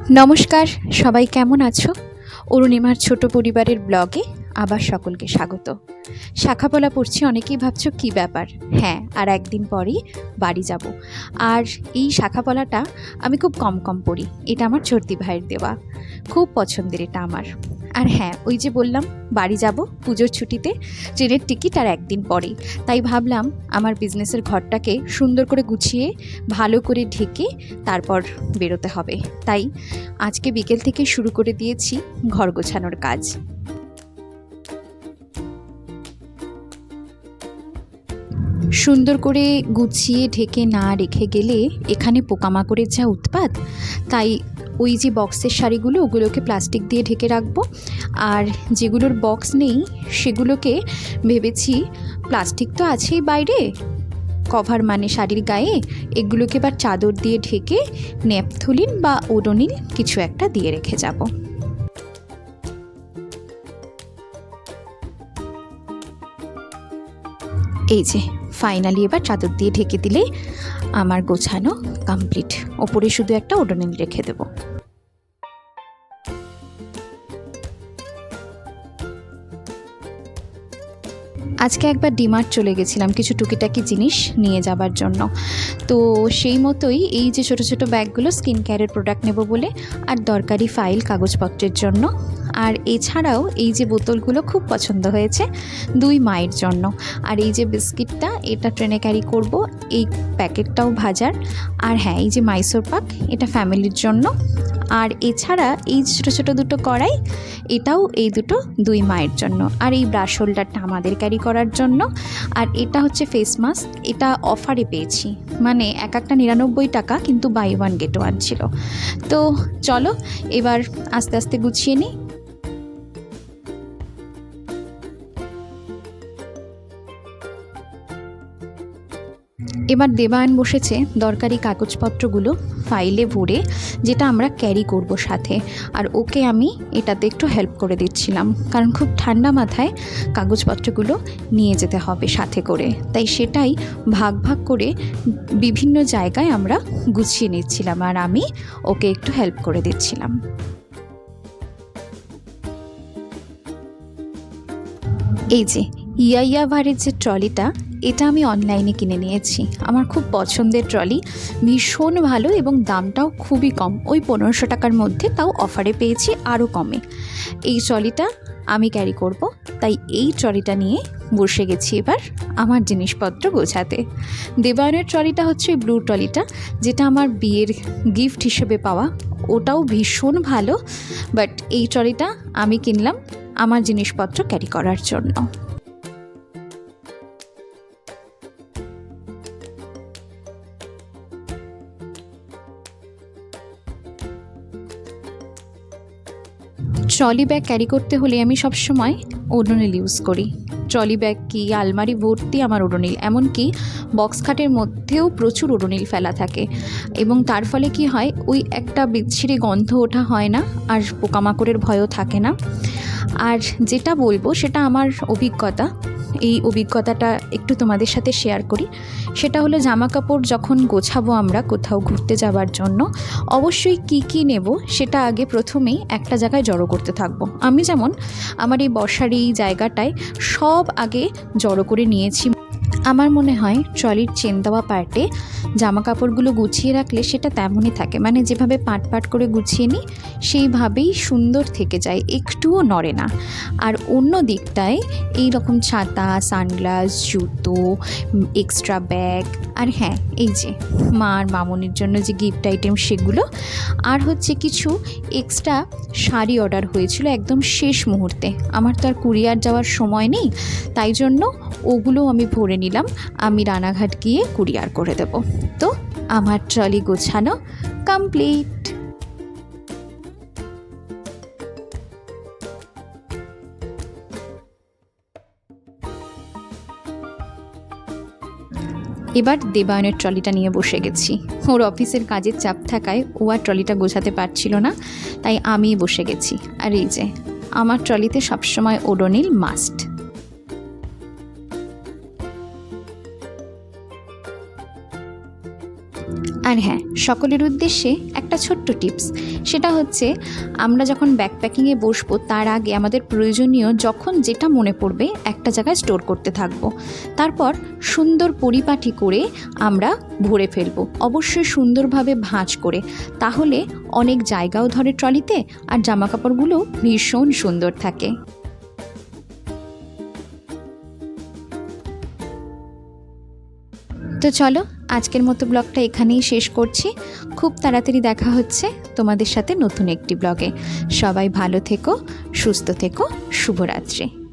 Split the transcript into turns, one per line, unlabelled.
নমস্কার, সবাই কেমন আছো? অরুণিমার ছোট পরিবারের ব্লগে আবার সকলকে স্বাগত। শাখাপলা পড়ছি, অনেকেই ভাবছ কি ব্যাপার? হ্যাঁ আর একদিন পরেই বাড়ি যাব। আর এই শাখাপলাটা আমি খুব কম কম পড়ি, এটা আমার চর্তি ভাইয়ের দেওয়া। খুব পছন্দের এটা আমার। আর হ্যাঁ ওই যে বললাম, বাড়ি যাব পুজোর ছুটিতে, ট্রেনের টিকিট আর একদিন পরেই। তাই ভাবলাম আমার বিজনেসের ঘরটাকে সুন্দর করে গুছিয়ে, ভালো করে ঢেকে তারপর বেরোতে হবে। তাই আজকে বিকেল থেকে শুরু করে দিয়েছি ঘর গোছানোর কাজ। সুন্দর করে গুছিয়ে, ঢেকে না রেখে গেলে এখানে পোকামাকড়ের যা উৎপাত, তাই ওই যে বক্সের শাড়িগুলো, ওগুলোকে প্লাস্টিক দিয়ে ঢেকে রাখব। আর যেগুলোর বক্স নেই, সেগুলোকে ভেবেছি প্লাস্টিক তো আছেই বাইরে কভার মানে শাড়ির গায়ে, এগুলোকে এবার চাদর দিয়ে ঢেকে ন্যাপথলিন বা ওডোনিল কিছু একটা দিয়ে রেখে যাব। এই যে ফাইনালি এবার চাদর দিয়ে ঢেকে দিলে আমার গোছানো কমপ্লিট। ওপরে শুধু একটা ওডোনিল রেখে দেবো। আজকে একবার ডিমার্ট চলে গেছিলাম কিছু টুকিটাকি জিনিস নিয়ে যাবার জন্য। তো সেই মতোই এই যে ছোট ছোট ব্যাগগুলো স্কিন কেয়ারের প্রোডাক্ট নেব বলে আর দরকারি ফাইল কাগজপত্রের জন্য। আর এছাড়াও এই যে বোতলগুলো খুব পছন্দ হয়েছে দুই মায়ের জন্য। আর এই যে বিস্কিটটা এটা ট্রেনে ক্যারি করব, এই প্যাকেটটাও ভাজার। আর হ্যাঁ এই যে মাইসোর পাক, এটা ফ্যামিলির জন্য। আর এছাড়া এই ছোটো ছোটো দুটো কড়াই, এটাও এই দুটো দুই মায়ের জন্য। আর এই ব্রাশ হোল্ডারটা আমাদের ক্যারি করার জন্য। আর এটা হচ্ছে ফেস মাস্ক এটা অফারে পেয়েছি। মানে এক একটা নিরানব্বই টাকা কিন্তু বাই ওয়ান গেট ওয়ান ছিল। তো চলো, এবার আস্তে আস্তে গুছিয়ে নিই। এবার দেবায়ন বসেছে দরকারি কাগজপত্রগুলো ফাইলে ভরে, যেটা আমরা ক্যারি করব সাথে। আর ওকে আমি এটাতে একটু হেল্প করে দিচ্ছিলাম, কারণ খুব ঠান্ডা মাথায় কাগজপত্রগুলো নিয়ে যেতে হবে সাথে করে। তাই সেটাই ভাগ ভাগ করে বিভিন্ন জায়গায় আমরা গুছিয়ে নিচ্ছিলাম, আর আমি ওকে একটু হেল্প করে দিচ্ছিলাম। এই যে ইয়াইয়া ভারের যে ট্রলিটা, এটা আমি অনলাইনে কিনে নিয়েছি। আমার খুব পছন্দের ট্রলি। ভীষণ ভালো এবং দামটাও খুবই কম। ওই পনেরোশো টাকার মধ্যে তাও অফারে পেয়েছি আরও কমে। এই ট্রলিটা আমি ক্যারি করব। তাই এই ট্রলিটা নিয়ে বসে গেছি এবার আমার জিনিসপত্র গোছাতে। দেবায়নের ট্রলিটা হচ্ছে ব্লু ট্রলিটা, যেটা আমার বিয়ের গিফট হিসেবে পাওয়া। ওটাও ভীষণ ভালো, বাট এই ট্রলিটা আমি কিনলাম আমার জিনিসপত্র ক্যারি করার জন্য। ট্রলি ব্যাগ ক্যারি করতে হলে আমি সবসময় ওডোনিল ইউজ করি। ট্রলি ব্যাগ কি, আলমারি, ভর্তি আমার ওডোনিল এমনকি বক্স খাটের মধ্যেও প্রচুর ওডোনিল ফেলা থাকে। এবং তার ফলে কি হয়, ওই একটা বিচ্ছিরি গন্ধ ওঠা হয় না, আর পোকামাকড়ের ভয়ও থাকে না। আর যেটা বলব, সেটা আমার অভিজ্ঞতা। এই অভিজ্ঞতাটা একটু তোমাদের সাথে শেয়ার করি। সেটা হলো জামা কাপড় যখন গোছাবো আমরা কোথাও ঘুরতে যাওয়ার জন্য, অবশ্যই কি কি নেব সেটা আগে প্রথমেই একটা জায়গায় জড়ো করতে থাকব। আমি যেমন আমার এই বর্ষার এই জায়গাটায় সব আগে জড়ো করে নিয়েছি আমার মনে হয় ট্রলির চেন দেওয়া পার্টে জামা কাপড়গুলো গুছিয়ে রাখলে সেটা তেমনই থাকে। মানে যেভাবে পাট পাট করে গুছিয়ে নিই, সেইভাবেই সুন্দর থেকে যায়, একটুও নড়ে না। আর অন্য দিকটায় এই রকম ছাতা, সানগ্লাস, জুতো এক্সট্রা ব্যাগ আর হ্যাঁ এই যে মা আর মামনির জন্য যে গিফট আইটেম সেগুলো, আর হচ্ছে কিছু এক্সট্রা শাড়ি অর্ডার হয়েছিল একদম শেষ মুহূর্তে। আমার তো আর কুরিয়ার যাওয়ার সময় নেই, তাই জন্য ওগুলো আমি ভরে নিলাম, আমি রানাঘাট গিয়ে কুরিয়ার করে দেব। তো আমার ট্রলি গোছানো কমপ্লিট এবার দেবায়নের ট্রলিটা নিয়ে বসে গেছি। ওর অফিসের কাজের চাপ থাকায় ও আর ট্রলিটা গোছাতে পারছিল না, তাই আমি বসে গেছি। আর এই যে, আমার ট্রলিতে সবসময় ওডোনিল মাস্ট। আর হ্যাঁ সকলের উদ্দেশ্যে একটা ছোট্ট টিপস। সেটা হচ্ছে, আমরা যখন ব্যাকপ্যাকিংয়ে বসবো, তার আগে আমাদের প্রয়োজনীয় যখন যেটা মনে পড়বে, একটা জায়গায় স্টোর করতে থাকব। তারপর সুন্দর পরিপাটি করে আমরা ভরে ফেলব। অবশ্যই সুন্দরভাবে ভাঁজ করে। তাহলে অনেক জায়গাও ধরে ট্রলিতে আর জামাকাপড়গুলো ভীষণ সুন্দর থাকে। তো চলো আজকের মতো ব্লগটা এখানেই শেষ করছি। খুব তাড়াতাড়ি দেখা হচ্ছে তোমাদের সাথে নতুন একটি ব্লগে। সবাই ভালো থেকো, সুস্থ থেকো, শুভরাত্রি।